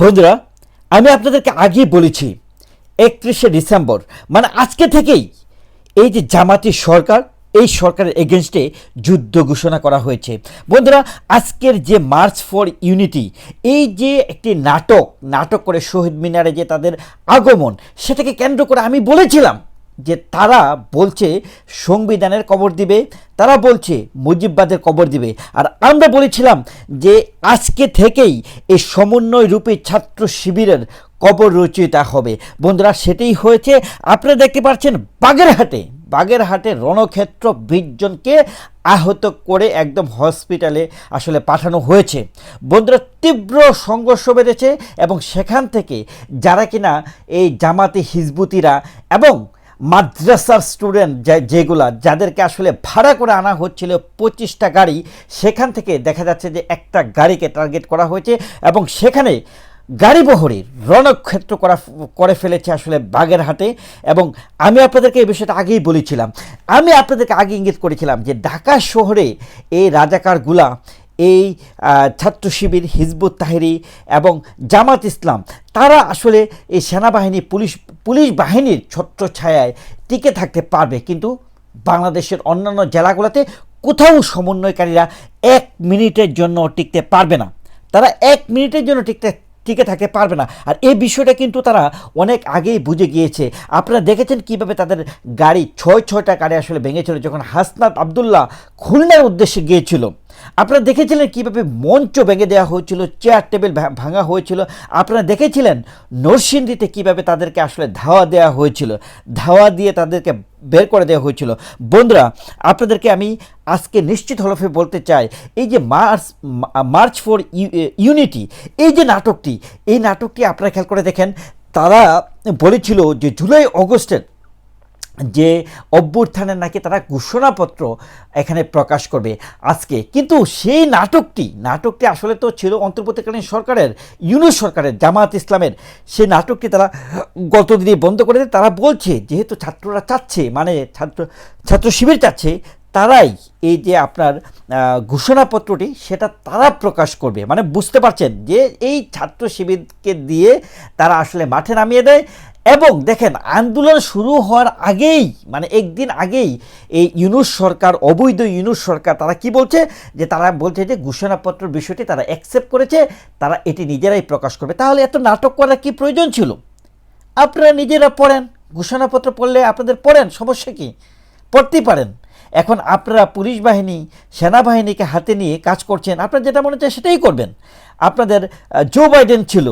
বন্ধুরা, আমি আপনাদেরকে আগেই বলেছি, একত্রিশে ডিসেম্বর মানে আজকে থেকেই এই যে জামাতি সরকার, এই সরকারের এগেনস্টে যুদ্ধ ঘোষণা করা হয়েছে। বন্ধুরা, আজকের যে মার্চ ফর ইউনিটি এই যে একটি নাটক নাটক করে শহীদ মিনারে যে তাদের আগমন, সেটাকে কেন্দ্র করে আমি বলেছিলাম যে তারা বলছে, সংবিধানের কবর দিবে, তারা বলছে মুজিববাদের কবর দিবে। আর আমরা বলেছিলাম যে আজকে থেকেই এই সমন্বয় রূপে ছাত্র শিবিরের কবর রচয়িতা হবে। বন্ধুরা, সেটাই হয়েছে। আপনারা দেখতে পাচ্ছেন বাগেরহাটে বাগেরহাটে রণক্ষেত্র বিশ জনকে আহত করে একদম হসপিটালে আসলে পাঠানো হয়েছে। বন্ধুরা, তীব্র সংঘর্ষ বেড়েছে এবং সেখান থেকে যারা কিনা এই জামাতি হিজবুতিরা এবং মাদ্রাসার স্টুডেন্ট যেগুলা, যাদেরকে আসলে ভাড়া করে আনা হচ্ছিল পঁচিশটা গাড়ি, সেখান থেকে দেখা যাচ্ছে যে একটা গাড়িকে টার্গেট করা হয়েছে এবং সেখানে গাড়ি বহরের রণক্ষেত্র করা করে ফেলেছে আসলে বাগেরহাটে। এবং আমি আপনাদেরকে এই বিষয়টা আগেই বলেছিলাম। আমি আপনাদেরকে আগে ইঙ্গিত করেছিলাম যে ঢাকা শহরে এই রাজাকারগুলা, এই ছাত্র শিবির হিজবুত তাহেরি এবং জামাত ইসলাম, তারা আসলে এই সেনাবাহিনী, পুলিশ পুলিশ বাহিনীর ছত্র ছায়ায় টিকে থাকতে পারবে। কিন্তু বাংলাদেশের অন্যান্য জেলাগুলোতে কোথাও সমন্বয়কারীরা এক মিনিটের জন্য টিকতে পারবে না। তারা এক মিনিটের জন্য টিকতে টিকে থাকতে পারবে না। আর এই বিষয়টা কিন্তু তারা অনেক আগেই বুঝে গিয়েছে। আপনারা দেখেছেন কীভাবে তাদের গাড়ি ছয় ছয়টা গাড়ি আসলে ভেঙেছিল, যখন হাসনাত আবদুল্লাহ খুলনার উদ্দেশ্যে গিয়েছিল। আপনারা দেখেছিলেন কীভাবে মঞ্চ ভেঙে দেওয়া হয়েছিল চেয়ার টেবিল ভাঙা হয়েছিল। আপনারা দেখেছিলেন নরসিংদীতে কীভাবে তাদেরকে আসলে ধাওয়া দেওয়া হয়েছিল। ধাওয়া দিয়ে তাদেরকে বের করে দেওয়া হয়েছিল। বন্ধুরা, আপনাদেরকে আমি আজকে নিশ্চিত হলফে বলতে চাই, এই যে মার্চ মার্চ ফর ইউনিটি, এই যে নাটকটি, এই নাটকটি আপনারা খেয়াল করে দেখেন, তারা বলেছিল যে জুলাই অগস্টের যে অভ্যুত্থানের নাকি তারা ঘোষণাপত্র এখানে প্রকাশ করবে আজকে। কিন্তু সেই নাটকটি নাটকটি আসলে তো ছিল অন্তর্বর্তীকালীন সরকারের, ইউনুস সরকারের জামাত ইসলামের। সেই নাটকটি তারা গত দিনে বন্ধ করে তারা বলছে, যেহেতু ছাত্ররা চাচ্ছে মানে ছাত্র ছাত্র শিবির চাচ্ছে, তারাই এই যে আপনার ঘোষণাপত্রটি, সেটা তারা প্রকাশ করবে। মানে বুঝতে পারছেন যে এই ছাত্র শিবিরকে দিয়ে তারা আসলে মাঠে নামিয়ে দেয় এবং দেখেন, আন্দোলন শুরু হওয়ার আগেই মানে একদিন আগেই এই ইউনুস সরকার, অবৈধ ইউনুস সরকার, তারা কি বলছে? যে তারা বলছে যে ঘোষণাপত্র বিষয়টি তারা অ্যাকসেপ্ট করেছে, তারা এটি নিজেরাই প্রকাশ করবে। তাহলে এত নাটক করার কি প্রয়োজন ছিল? আপনারা নিজেরা পড়েন, ঘোষণাপত্র পড়লে আপনাদের পড়েন, সমস্যা কি? পড়তেই পারেন। এখন আপনারা পুলিশ বাহিনী, সেনাবাহিনীকে হাতে নিয়ে কাজ করছেন, আপনারা যেটা মনে চায় সেটাই করবেন। আপনাদের জো বাইডেন ছিল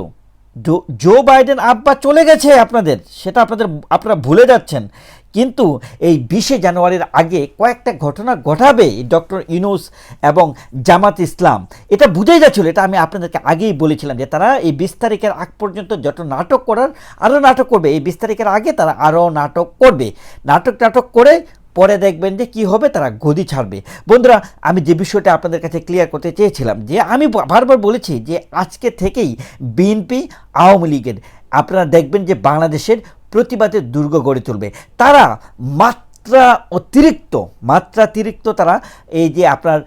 জো- বাইডেন আব্বা চলে গেছে আপনাদের, সেটা আপনাদের, আপনারা ভুলে যাচ্ছেন। কিন্তু এই বিশে জানুয়ারির আগে কয়েকটা ঘটনা ঘটাবে ডক্টর ইউনুস এবং জামাত ইসলাম। এটা বুঝেই যাচ্ছিল, এটা আমি আপনাদেরকে আগেই বলেছিলাম যে তারা এই বিশ তারিখের আগ পর্যন্ত যত নাটক করার, আরও নাটক করবে। এই বিশ তারিখের আগে তারা আরও নাটক করবে। নাটক নাটক করে পরে দেখবেন যে কি হবে তারা গদি ছাড়বে। বন্ধুরা, আমি যে বিষয়টা আপনাদের কাছে ক্লিয়ার করতে চেয়েছিলাম যে আমি বারবার বলেছি যে আজকে থেকেই বিএনপি আওয়ামী লীগের, আপনারা দেখবেন যে বাংলাদেশের প্রতিবাদের দুর্গ গড়ে তুলবে। তারা মাত্রা অতিরিক্ত, মাত্রাতিরিক্ত তারা এই যে আপনার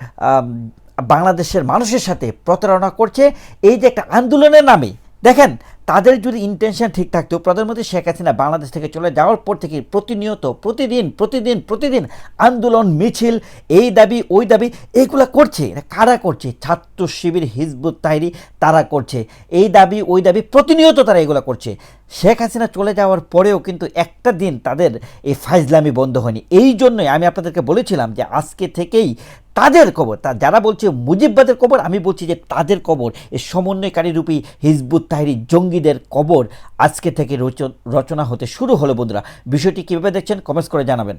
বাংলাদেশের মানুষের সাথে প্রতারণা করছে, এই যে একটা আন্দোলনের নামে। দেখেন তাদের যদি ইন্টেনশন ঠিক থাকতো, প্রধানমন্ত্রী শেখ হাসিনা বাংলাদেশ থেকে চলে যাওয়ার পর থেকে প্রতিনিয়ত, প্রতিদিন প্রতিদিন প্রতিদিন আন্দোলন, মিছিল, এই দাবি, ওই দাবি এইগুলো করছে। কারা করছে? ছাত্র শিবির হিজবুত তাইরি তারা করছে। এই দাবি, ওই দাবি প্রতিনিয়ত তারা এগুলো করছে। শেখ হাসিনা চলে যাওয়ার পরেও কিন্তু একটা দিন তাদের এই ফাইজলামি বন্ধ হয়নি। এই জন্যই আমি আপনাদেরকে বলেছিলাম যে আজকে থেকেই তাদের কবর, তা যারা বলছে মুজিববাদের কবর, আমি বলছি যে তাদের কবর এই সমন্বয়কারী রূপী হিজবুত তাহিরি জঙ্গিদের কবর আজকে থেকে রচনা হতে শুরু হলো বন্ধুরা। বিষয়টি কীভাবে দেখছেন কমেন্টস করে জানাবেন।